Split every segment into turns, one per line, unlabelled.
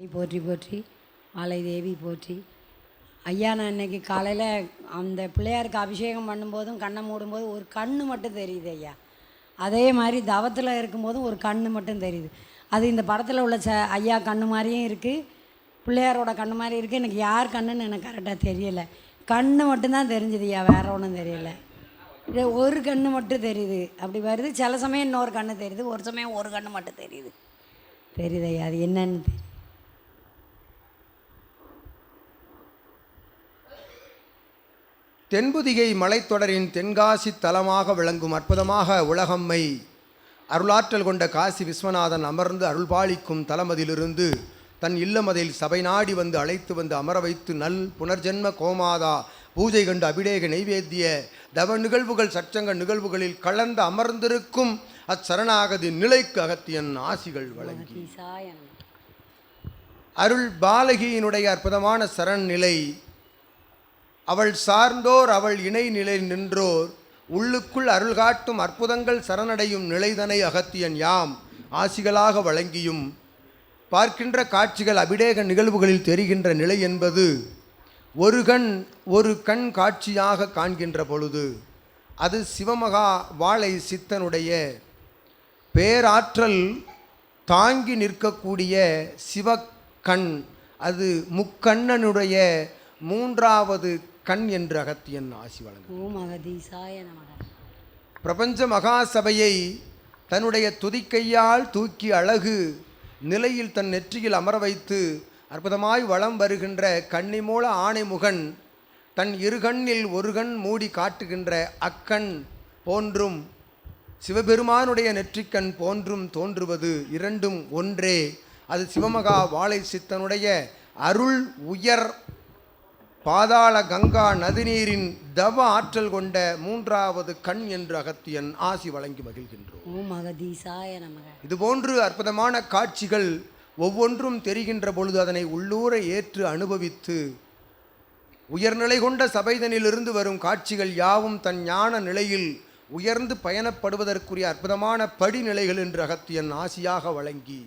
போற்றி போற்றி. ஆலை தேவி போற்றி. ஐயா நான் இன்னைக்கு காலையில் அந்த பிள்ளையாருக்கு அபிஷேகம் பண்ணும்போதும் கண்ணை மூடும்போது ஒரு கண்ணு மட்டும் தெரியுது ஐயா. அதே மாதிரி தவத்தில் இருக்கும்போதும் ஒரு கண்ணு மட்டும் தெரியுது. அது இந்த படத்தில் உள்ள ச ஐயா கண்ணு மாதிரியும் இருக்குது பிள்ளையாரோட கண்ணு மாதிரி இருக்குது எனக்கு யார் கண்ணுன்னு எனக்கு கரெக்டாக தெரியலை. கண்ணு மட்டும்தான் தெரிஞ்சுது ஐயா வேறு ஒன்றும் தெரியலை. இது ஒரு கண்ணு மட்டும் தெரியுது. அப்படி வருது. சில சமயம் இன்னொரு கண்ணு தெரியுது. ஒரு சமயம் ஒரு கண்ணு மட்டும் தெரியுது. தெரியுது ஐயா அது என்னன்னு தெரியும்
தென்புதிகை மலைத்தொடரின் தென்காசி தலமாக விளங்கும் அற்புதமாக உலகம்மை அருளாற்றல் கொண்ட காசி விஸ்வநாதன் அமர்ந்து அருள்பாலிக்கும் தலமதிலிருந்து தன் இல்லமதில் சபை நாடி வந்து அழைத்து வந்து அமர வைத்து நல் புனர்ஜென்ம கோமாதா பூஜை கண்டு அபிடேக நைவேத்திய தவ நிகழ்வுகள் சச்சங்க நிகழ்வுகளில் கலந்து அமர்ந்திருக்கும் அச்சரணாகதி நிலைக்கு அகத்தியன் ஆசிகள் வழங்கி. அருள் பாலகியினுடைய அற்புதமான சரண் நிலை அவள் சார்ந்தோர் அவள் இணை நிலை நின்றோர். உள்ளுக்குள் அருள் காட்டும் அற்புதங்கள் சரணடையும் நிலைதனை அகத்தியன் யாம். ஆசிகளாக வழங்கியும் பார்க்கின்ற காட்சிகள் அபிடேக நிகழ்வுகளில் தெரிகின்ற நிலை என்பது ஒரு கண் ஒரு கண் காட்சியாக காண்கின்ற பொழுது அது சிவமகா வாழை சித்தனுடைய பேராற்றல் தாங்கி நிற்கக்கூடிய சிவக்கண். அது முக்கண்ணனுடைய மூன்றாவது கண் என்று அகத்தியன் ஆசி வழங்கும்
ஓம் அகதீசாய நமக.
பிரபஞ்ச மகாசபையை தன்னுடைய துதிக்கையால் தூக்கி அழகு நிலையில் தன் நெற்றியில் அமர வைத்து அற்புதமாய் வலம் வருகின்ற கன்னிமூல ஆணைமுகன் தன் இரு கண்ணில் ஒரு கண் மூடி காட்டுகின்ற அக்கண் போன்றும் சிவபெருமானுடைய நெற்றிக்கண் போன்றும் தோன்றுவது இரண்டும் ஒன்றே. அது சிவமகா வாழை சித்தனுடைய அருள் உயர் பாதாள கங்கா நதிநீரின் தவ ஆற்றல் கொண்ட மூன்றாவது கண் என்று அகத்தியன் ஆசி வழங்கி மகிழ்கின்றோம். இதுபோன்று அற்புதமான காட்சிகள் ஒவ்வொன்றும் தெரிகின்ற பொழுது அதனை உள்ளூர ஏற்று அனுபவித்து உயர்நிலை கொண்ட சபைதனிலிருந்து வரும் காட்சிகள் யாவும் தன் ஞான நிலையில் உயர்ந்து பயணப்படுவதற்குரிய அற்புதமான படிநிலைகள் என்று அகத்தியன் ஆசியாக வழங்கி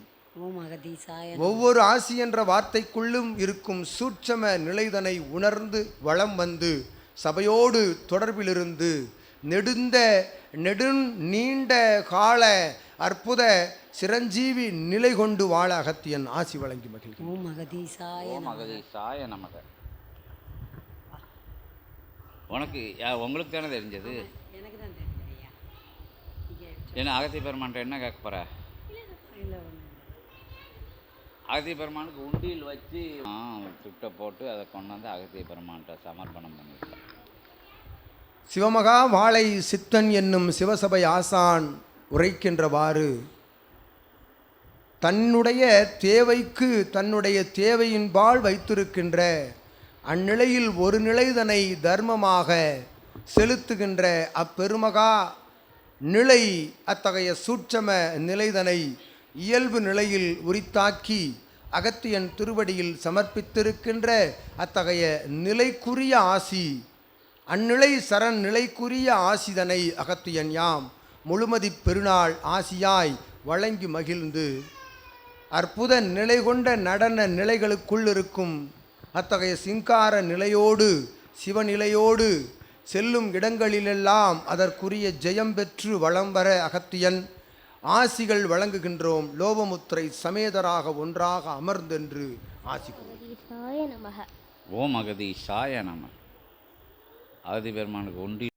ஒவ்வொரு ஆசி என்ற வார்த்தைக்குள்ளும் இருக்கும் சூட்சம நிலைதனை உணர்ந்து வளம் வந்து சபையோடு தொடர்பிலிருந்து நெடுந்த நெடுந் நீண்ட கால அற்புத சிரஞ்சீவி நிலை கொண்டு வாழ அகத்தியன் ஆசி வழங்கி மகிழ்கிறேன்.
உனக்கு யா- உங்களுக்கு தானே தெரிஞ்சது?
எனக்கு தான் தெரியுது ஐயா.
என்ன அகத்திய பெருமான்ட்ட என்ன கேட்க போற? அகத்திய பெருமானுக்கு உண்டியில் வச்சு சுட்டை போட்டு அதை கொண்டு வந்து அகத்திய பெருமான்கிட்ட சமர்ப்பணம் பண்ணிருக்கேன்
சிவமகா வாழை சித்தன் என்னும் சிவசபை ஆசான் உரைக்கின்றவாறு தன்னுடைய தேவைக்கு தன்னுடைய தேவையின்பால் வைத்திருக்கின்ற அந்நிலையில் ஒரு நிலைதனை தர்மமாக செலுத்துகின்ற அப்பெருமகா நிலை அத்தகைய சூட்சம நிலைதனை இயல்பு நிலையில் உரித்தாக்கி அகத்தியன் திருவடியில் சமர்ப்பித்திருக்கின்ற அத்தகைய நிலைக்குரிய ஆசி அந்நிலை சரண் நிலைக்குரிய ஆசிதனை அகத்தியன் யாம். முழுமதி பெருநாள் ஆசியாய் வழங்கி மகிழ்ந்து அற்புத நிலை கொண்ட நடன நிலைகளுக்குள் இருக்கும் அத்தகைய சிங்கார நிலையோடு சிவநிலையோடு செல்லும் இடங்களிலெல்லாம் அதற்குரிய ஜெயம் பெற்று வளம் வர அகத்தியன் ஆசிகள் வழங்குகின்றோம். லோபமுத்திரை சமேதராக ஒன்றாக அமர்ந்தென்று ஆசி
ஓம் அகதீசாய நம. அகதி பெருமானுக்கு உண்டி